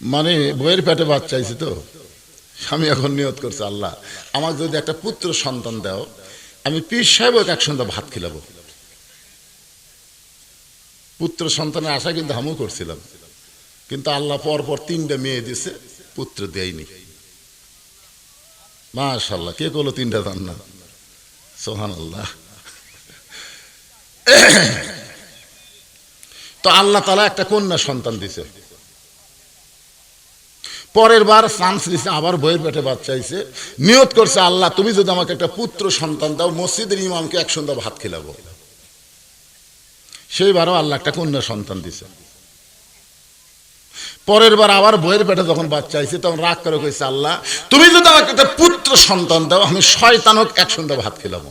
মানে বইয়ের পেটে বাচ্চা আইছে তো। স্বামী এখন নিয়ত করছে, আল্লাহ আমার যদি একটা পুত্র সন্তান দাও, আমি পীর সাহেব একসঙ্গে ভাত খিলাবো। পুত্র সন্তানের আশা কিন্তু আমিও করছিলাম। কিন্তু আল্লাহ পর পর তিনটা মেয়ে দিছে, পুত্র দেয়নি। মাশাল্লাহ কে করল তিনটা দান না সোহান আল্লাহ তো আল্লাহ তালা একটা কন্যা সন্তান দিছে। পরের বার চান্স দিছে আবার বইয়ের পেটে বাচ্চা আইছে নিয়ত করছে, আল্লাহ, তুমি যদি আমাকে একটা পুত্র সন্তান দাও, মসজিদের ইমামকে এক সন্ধ্যা ভাত খিলাবো। সেইবারও আল্লাহ একটা কন্যা সন্তান দিছে। পরের বার আবার বইয়ের পেটে যখন বাচ্চা আইছে তখন রাগ করে কইছে, আল্লাহ, তুমি যদি আমাকে একটা পুত্র সন্তান দাও, আমি শয়তানক এক সন্ধ্যা ভাত খিলাবো।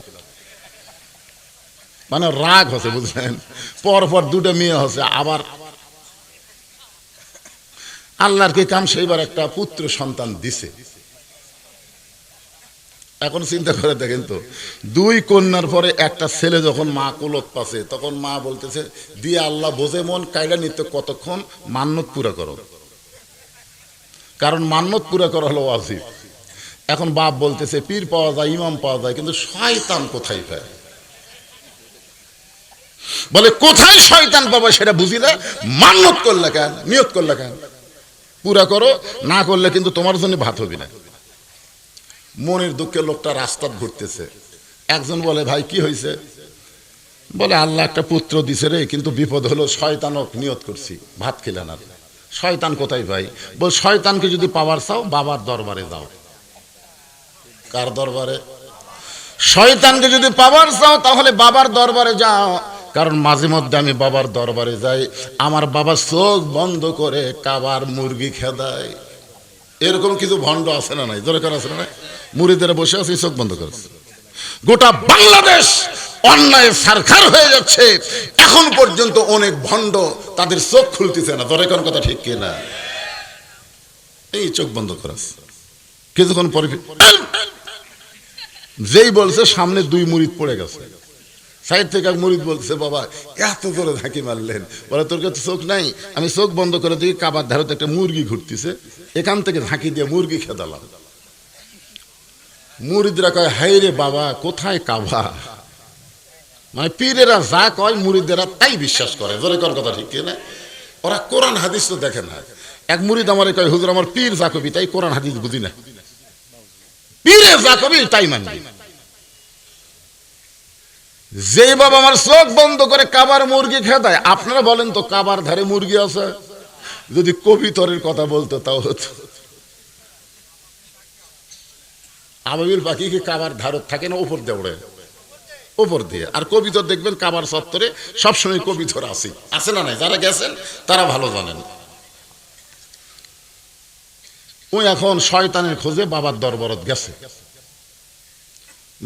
মানে রাগ হচ্ছে, বুঝলেন? পর পর দুটো মেয়ে হচ্ছে, আবার আল্লাহর কি কাম সেইবার একটা পুত্র সন্তান দিছে। এখন চিন্তা করে দেখেন তো, দুই কন্যার পরে একটা ছেলে যখন মা কোলত পাশে তখন মা বলতেছে, দিয়ে আল্লাহ বোঝে মন কায়রা নিতে কতক্ষণ মান্যত পুরা করো। কারণ মান্যত পুরা করা হলো ওয়াজিব। এখন বাপ বলতেছে, পীর পাওয়া যায়, ইমাম পাওয়া যায়, কিন্তু শয়তান কোথায় পায়? বলে, কোথায় শয়তান পাবো সেটা বুঝি না মান্যত করলে কেন, নিয়ত করলে কেন? পুরা করো, না করলে কিন্তু তোমার জন্য ভাত হবে না। মনের দুঃখে লোকটা রাস্তা ঘুরতেছে। একজন বলে, ভাই, কি হয়েছে বলে, আল্লাহ একটা পুত্র দিছে রে, কিন্তু বিপদ হলো শয়তানক নিয়ত করছি, ভাত খেলে না শয়তান কোথায় ভাই? বল, শয়তানকে যদি পাওয়ার চাও, বাবার দরবারে যাও। কার দরবারে? শয়তানকে যদি পাওয়ার চাও, তাহলে বাবার দরবারে যাও। কারণ মাঝে মধ্যে আমি বাবার দরবারে যাই, আমার বাবা চোখ বন্ধ করে কাবার মুরগি খেদায়। এরকম কিছু ভণ্ড আছে না নাই? দরকার আছে না নাই? মুড়িদের বসে আছে, চোখ বন্ধ করেছে গোটা বাংলাদেশ অন্যায় সারখার হয়ে যাচ্ছে। এখন পর্যন্ত অনেক ভণ্ড তাদের চোখ খুলতেছে না। দরকার কথা ঠিক কিনা এই চোখ বন্ধ করেছে কিছুক্ষণ পরে যেই বলছে, সামনে দুই মুড়িদ পড়ে গেছে। সাইড থেকে এক মুরিদ বলছে, বাবা, এত জোরে ঝাঁকি মারলেন। বলে, তোর কাছে চোখ নাই। আমি চোখ বন্ধ করে দিই কাবার ধারতে একটা মুরগি ঘুরতেছে। এখান থেকে ঝাঁকি দিয়ে মুরগি খেদালাম মুরিদরা কয় হাই রে বাবা, কোথায় কাবা? মানে পীরেরা যা কয়, মুরিদেরা তাই বিশ্বাস করে। জোরে কর কথা ঠিক না ওরা কোরআন হাদিস তো দেখে না। এক মুরিদ আমার কয়, হুজুর, আমার পীর যা কবি তাই কোরআন হাদিস বুঝি না। পীরে যা কবি তাই মানবি। যে বাবা আমার চোখ বন্ধ করে কাবার মুরগি খেয়ে দেয়, আপনারা বলেন তো কাবার ধারে মুরগি আছে? যদি কবিতরের কথা বলতো তাও হতো। আবাবিল পাখি কি কাবার ধারত থাকে না? উপর দিয়ে ওড়ে। উপর দিয়ে। আর কবিতর দেখবেন কাবার চত্বরে সবসময় কবিতর আছে। আছে না নাই? যারা গেছেন, তারা ভালো জানেন। ওই এখন শয়তানের খোঁজে বাবার দরবারত গেছে।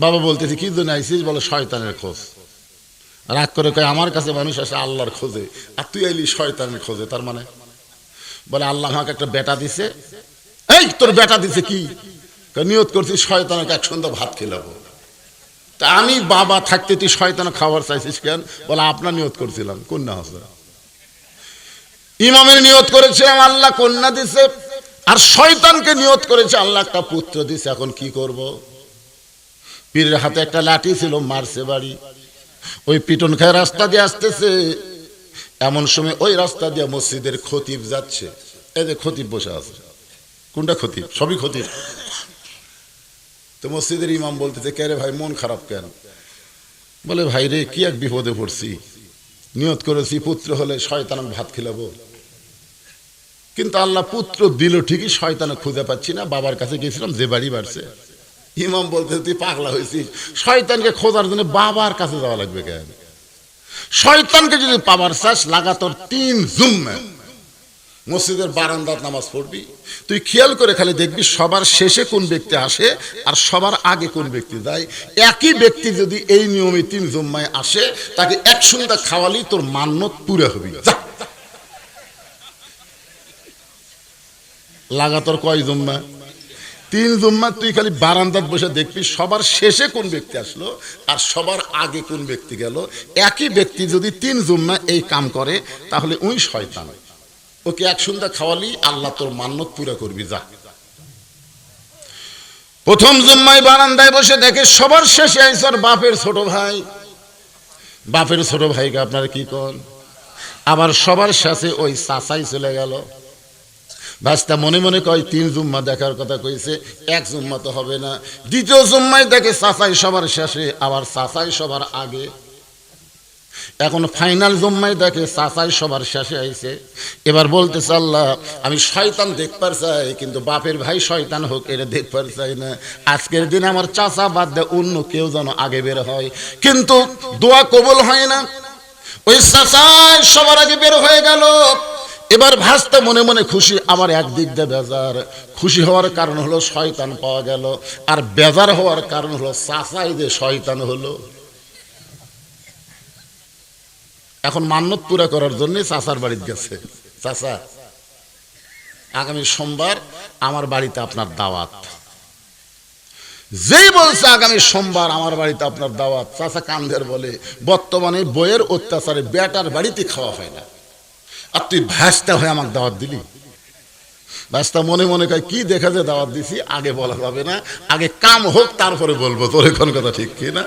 বাবা বলতেছি, কি জন্য আইসিস বলে, শয়তানের খোঁজ। রাগ করে কয়, আমার কাছে মানুষ আসে আল্লাহর খোঁজে, আর তুই আইলি শয়তানের খোঁজে, তার মানে? বলে, আল্লাহ আমাকে একটা বেটা দিছে। এই, তোর বেটা দিছে কি? নিয়ত করছি শয়তানকে এক সন্ধ্যা ভাত খেলাবো তা আমি বাবা থাকতে তুই শয়তান খাবার চাইছিস কেন? বলে, আপনার নিয়ত করছিলাম, কন্যা হসে। ইমামের নিয়ত করেছিলাম, আল্লাহ কন্যা দিছে। আর শয়তানকে নিয়ত করেছে, আল্লাহ একটা পুত্র দিছে, এখন কি করব। পীরের হাতে একটা লাঠি ছিল, মারছে বাড়ি। ওই পিটন খায় রাস্তা দিয়ে আসতেছে। এমন সময় ওই রাস্তা দিয়ে মসজিদের খতিব যাচ্ছে। এই যে খতিব বসে আছে। কোনটা খতিব? সবই খতিব। তো মসজিদের ইমাম বলতেছে, কে রে ভাই, মন খারাপ কেন? বলে, ভাই রে, কি এক বিপদে পড়ছি। নিয়ত করেছি, পুত্র হলে শয়তান ভাত খেলাবো। কিন্তু আল্লাহ পুত্র দিল ঠিকই শয়তানে খুঁজে পাচ্ছি না। বাবার কাছে গেছিলাম, যে বাড়ি বাড়ছে। ইমাম বলতে তুই পাগলা হয়েছিস। শয়তানকে খোঁজার জন্য বাবার কাছে যাওয়া লাগবে কেন? শয়তানকে যদি পাবার চাস, লাগাতর তিন জুম্মে মসজিদের বারান্দার নামাজ পড়বি। তুই খেয়াল করে খালি দেখবি সবার শেষে কোন ব্যক্তি আসে আর সবার আগে কোন ব্যক্তি যায়। একই ব্যক্তি যদি এই নিয়মে তিন জুম্মায় আসে, তাকে এক সন্ধ্যা খাওয়ালি তোর মান্যত পুরে হবি। লাগাতর কয় জুম্মা তিন জুম্মা তুই খালি বারান্দাত বসে দেখবি সবার শেষে কোন ব্যক্তি আসলো আর সবার আগে কোন ব্যক্তি গেল। একই ব্যক্তি যদি তিন জুম্মা এই কাম করে, তাহলে ওই শয়তান। ওকে এক সন্ধ্যা খাওয়ালি, আল্লাহ তোর মান্যত পুরা করবি, যা। প্রথম জুম্মায় বারান্দায় বসে দেখে সবার শেষে আইসর বাপের ছোট ভাই। বাপের ছোট ভাইকে আপনারা কি কন? আবার সবার শেষে ওই চাচাই চলে গেল। ভাস্তা মনে মনে কয়, তিন জুম্মা দেখার কথা কইছে, এক জুম্মা তো হবে না। দ্বিতীয় জুম্মায় দেখে চাচাই সবার শেষে, আবার চাচাই সবার আগে। এখন ফাইনাল জুম্মায় দেখে চাচাই সবার শেষে আইছে। এবার বলতেছে আল্লাহ, আমি শয়তান দেখবার চাই, কিন্তু বাপের ভাই শয়তান হোক, এটা দেখবার চাই না। আজকের দিন আমার চাচা বাদ দেয় অন্য কেউ যেন আগে বের হয়। কিন্তু দোয়া কবল হয় না। ওই চাচাই সবার আগে বের হয়ে গেল। এবার ভাসতে মনে মনে খুশি আবার একদিক দিয়ে বেজার। খুশি হওয়ার কারণ হলো শয়তান পাওয়া গেল, আর বেজার হওয়ার কারণ হলো চাচাই যে শয়তান হলো। এখন মান্যত পুরা করার জন্য চাচার বাড়িতে গেছে। চাচা, আগামী সোমবার আমার বাড়িতে আপনার দাওয়াত। যেই বলছে আগামী সোমবার আমার বাড়িতে আপনার দাওয়াত, চাচা কান্দের বলে, বর্তমানে বইয়ের অত্যাচারে বেটার বাড়িতে খাওয়া হয় না। আর তুই ভ্যাসটা হয়ে আমাকে দাওয়াত দিলি? ভ্যাসটা মনে মনে কয়, কি দেখা যায় দাওয়াত দিছি, আগে বলা যাবে না, আগে কাম হোক, তারপরে বলব। তোর এখন কথা ঠিক কি না?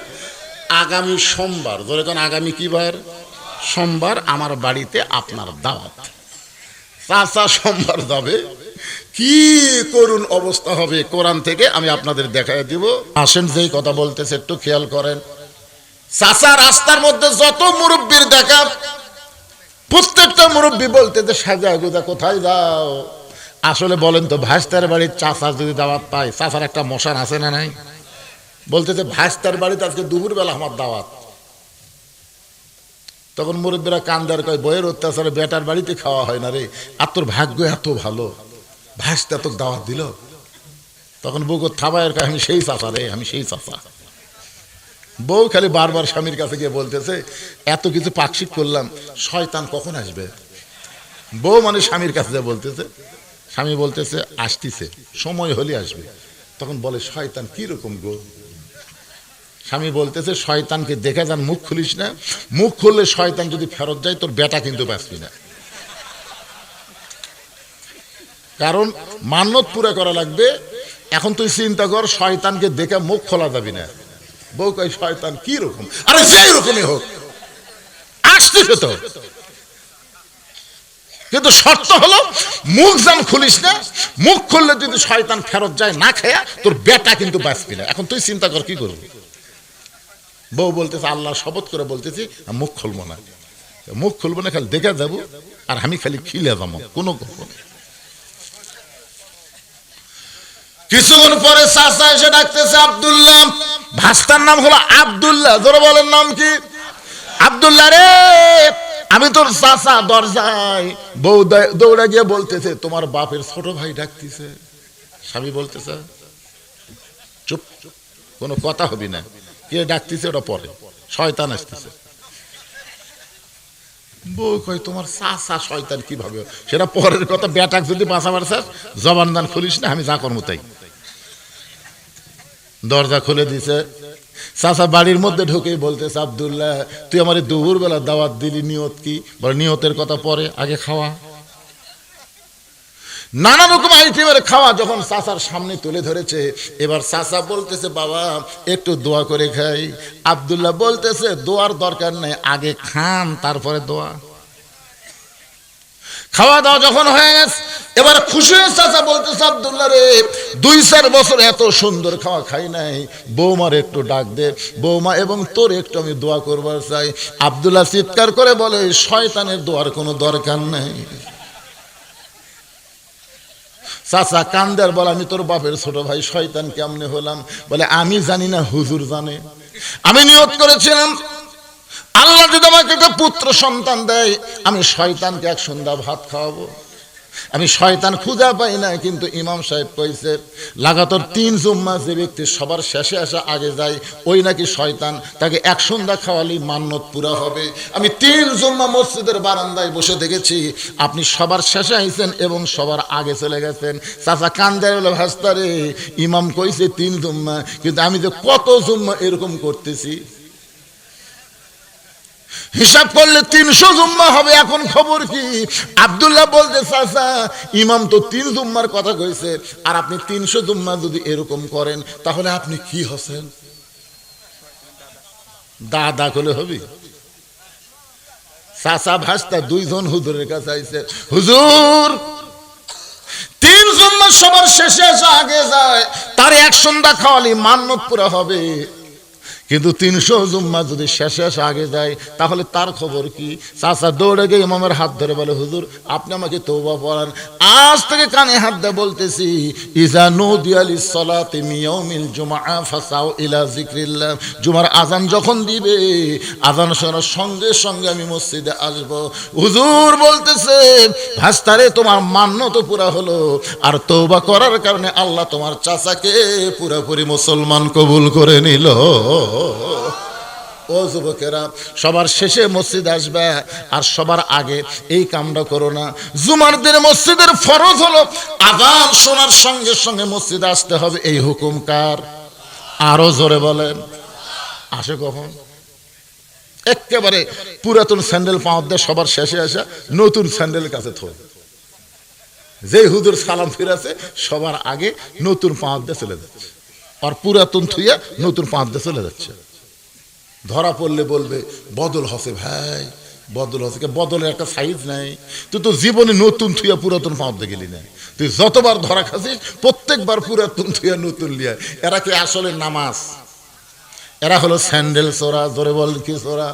আগামী সোমবার, তোর এখন আগামী কি বার? সোমবার আমার বাড়িতে আপনার দাওয়াত। চাচা সোমবার যাবে। কি করুণ অবস্থা হবে, কোরআন থেকে আমি আপনাদের দেখাই দিব। আসেন, যেই কথা বলতেছে, একটু খেয়াল করেন। চাচা রাস্তার মধ্যে যত মুরব্বীর দেখা প্রত্যেকটা মুরব্বী বলতে যে সাজা গুজা কোথায় যাও? আসলে বলেন তো, ভাস্তার বাড়ির চাচার যদি দাওয়াত পায় চাচার একটা মশান আছে না নাই? বলতে যে ভাস্তার বাড়িতে আজকে দুপুরবেলা আমার দাওয়াত। তখন মুরব্বীরা কান্দার কয়, বইয়ের অত্যাচারে বেটার বাড়িতে খাওয়া হয় না রে। আর তোর ভাগ্য এত ভালো। ভাসতে তোর দাওয়াত দিল? তখন বউ থাবায়ের কয়, আমি সেই চাচা রে, আমি সেই চাচা বউ খালি বারবার স্বামীর কাছে গিয়ে বলতেছে, এত কিছু পাকশিক করলাম, শয়তান কখন আসবে? বউ মানে স্বামীর কাছে যা বলতেছে, স্বামী বলতেছে, আসতিছে, সময় হলে আসবে। তখন বলে, শয়তান কি রকম গো? স্বামী বলতেছে, শয়তানকে দেখে যান, মুখ খুলিস না। মুখ খুললে শয়তান যদি ফেরত যায়, তোর বেটা কিন্তু বাঁচবি না। কারণ মান্যত পুরা করা লাগবে, এখন তুই চিন্তা কর, শয়তানকে দেখে মুখ খোলা যাবি না। বউ কয় শয়তান কি রকম? আরে সেই রকমই হোক। আসতেছে তো। কিন্তু শর্ত হলো, মুখ যেন খুলিস না, মুখ খুললে যদি শয়তান ফেরত যায় না খেয়া, তোর বেটা কিন্তু বাঁচবি না। এখন তুই চিন্তা কর, কি করবি? বউ বলতেছে, আল্লাহ শপথ করে বলতেছি, মুখ খুলবো না। মুখ খুলবো না, খালি দেখে যাব, আর আমি খালি খিলে যাব, কোনো করব না কিছুক্ষণ পরে চাচা এসে ডাকতেছে আব্দুল্লাহ ভাস্তার নাম হলো আব্দুল্লাহ। ধরে বলেন নাম কি? আব্দুল্লাহ রে, আমি তোর চাচা দরজায় বউ দৌড়ে গিয়ে বলতেছে, তোমার বাপের ছোট ভাই ডাকতেছে। স্বামী বলতেছে, চুপ, কোনো কথা হবি না। কে ডাকতেছে, ওটা পরে। শয়তান আসতেছে। বউ কয়, তোমার চাচা শয়তান কীভাবে? সেটা পরের কথা ব্যাটাক যদি বাঁচাবার চাস জবান দান খুলিস না, আমি যা করব তাই। দরজা খুলে দিছে। চাচা বাড়ির মধ্যে ঢুকে বলতেছে, আবদুল্লাহ, তুই আমার দুপুর বেলা দাওয়াত দিলি, নিয়ত কি? বলে, নিয়তের কথা পরে, আগে খাওয়া। নানা রকম আইটেমের খাওয়া যখন চাচার সামনে তুলে ধরেছে, এবার চাচা বলতেছে, বাবা, একটু দোয়া করে খাই। আবদুল্লাহ বলতেছে, দোয়ার দরকার নেই, আগে খান, তারপরে দোয়া। খাওয়া দাওয়া যখন হয়ে গেছে এবার খুশি হয়ে চাচা বলতেছে, আবদুল্লাহ রে, দুই চার বছর এত সুন্দর খাওয়া খাই নাই। বৌমার একটু ডাক দে, বৌমা এবং তোর একটু আমি দোয়া করবার চাই। আবদুল্লাহ চিৎকার করে বলে, শয়তানের দোয়ার কোনো দরকার নেই। চাচা কান্দার বলে, আমি তোর বাপের ছোট ভাই, শয়তান কেমনে হলাম? বলে, আমি জানি না, হুজুর জানে। আমি নিয়ত করেছিলাম, আল্লাহ যদি আমাকে একটা পুত্র সন্তান দেয়, আমি শয়তানকে এক সন্ধ্যা ভাত খাওয়াবো। আমি শয়তান খুঁজা পাই না কিন্তু ইমাম সাহেব কইছে, লাগাতার তিন জুম্মা যে ব্যক্তি সবার শেষে আসা আগে যায়, ওই নাকি শয়তান, তাকে এক সন্ধ্যা খাওয়ালেই মান্যত পুরা হবে। আমি তিন জুম্মা মসজিদের বারান্দায় বসে দেখেছি, আপনি সবার শেষে আইছেন এবং সবার আগে চলে গেছেন। চাচা কান্দার হলো ভাস্তারে, ইমাম কইছে তিন জুম্মা, কিন্তু আমি যে কত জুম্মা এরকম করতেছি। হিসাব করলে তিনশো জুম্মা হবে, এখন খবর কি? আব্দুল্লাহ বলতে চাচা, ইমাম তো তিন জুম্মার কথা কইছে, আর আপনি তিনশো জুম্মা যদি এরকম করেন, তাহলে আপনি কি হচ্ছেন দাদা করলে হবে? চাচা ভাস্তা দুইজন হুজুরের কাছে আইছে, হুজুর, তিন জুম্মা সবার শেষে আগে যায়, তার এক সন্ধ্যা খাওয়ালি মান্যত পুরা হবে। কিন্তু তিনশো জুম্মা যদি শেষ শেষ আগে যায়, তাহলে তার খবর কি? চাচা দৌড়ে গিয়ে ইমামের হাত ধরে বলে, হুজুর, আপনি আমাকে তৌবা পড়ান আজ থেকে কানে হাত দিয়ে বলতেছি, ইজা নদী আলী সলাতে মিয়মিল জুমা ফাসাও ইলা জিক্রিল্লাহ জুমার আজান যখন দিবে, আজান শোনার সঙ্গে সঙ্গে আমি মসজিদে আসব। হুজুর বলতেছে, ভাস্তারে, তোমার মান্য তো পুরা হলো। আর তৌবা করার কারণে আল্লাহ তোমার চাচাকে পুরোপুরি মুসলমান কবুল করে নিল। ও যুবকেরা, সবার শেষে মসজিদ আসবে, আর সবার আগে এই কামটা করো না। জুমার দিনে মসজিদের ফরজ হলো আজান শোনার সঙ্গে সঙ্গে মসজিদে আসতে হবে। এই হুকুম কার? আরও জোরে বলেন। আসে কখন? একেবারে পুরাতন স্যান্ডেল পাওয়া দিয়ে সবার শেষে আসা নতুন স্যান্ডেল কাছে থো। যে হুজুর সালাম ফিরাছে সবার আগে নতুন পাঁচ দিয়ে চলে যাচ্ছে। আর পুরাতন থুইয়া নতুন পাঁচ দিয়ে চলে যাচ্ছে। ধরা পড়লে বলবে, বদল হসে ভাই, বদল হসে। বদলের একটা সাইজ নাই। তুই তো জীবনে নতুন থুইয়া পুরাতন পাঁচতে গেলি না। তুই যতবার ধরা খাসিস, প্রত্যেকবার পুরাতন থুইয়া নতুন লিয়া এরা কি আসলে নামাজ? এরা হলো স্যান্ডেল চোরা জোরে বল কি চোরা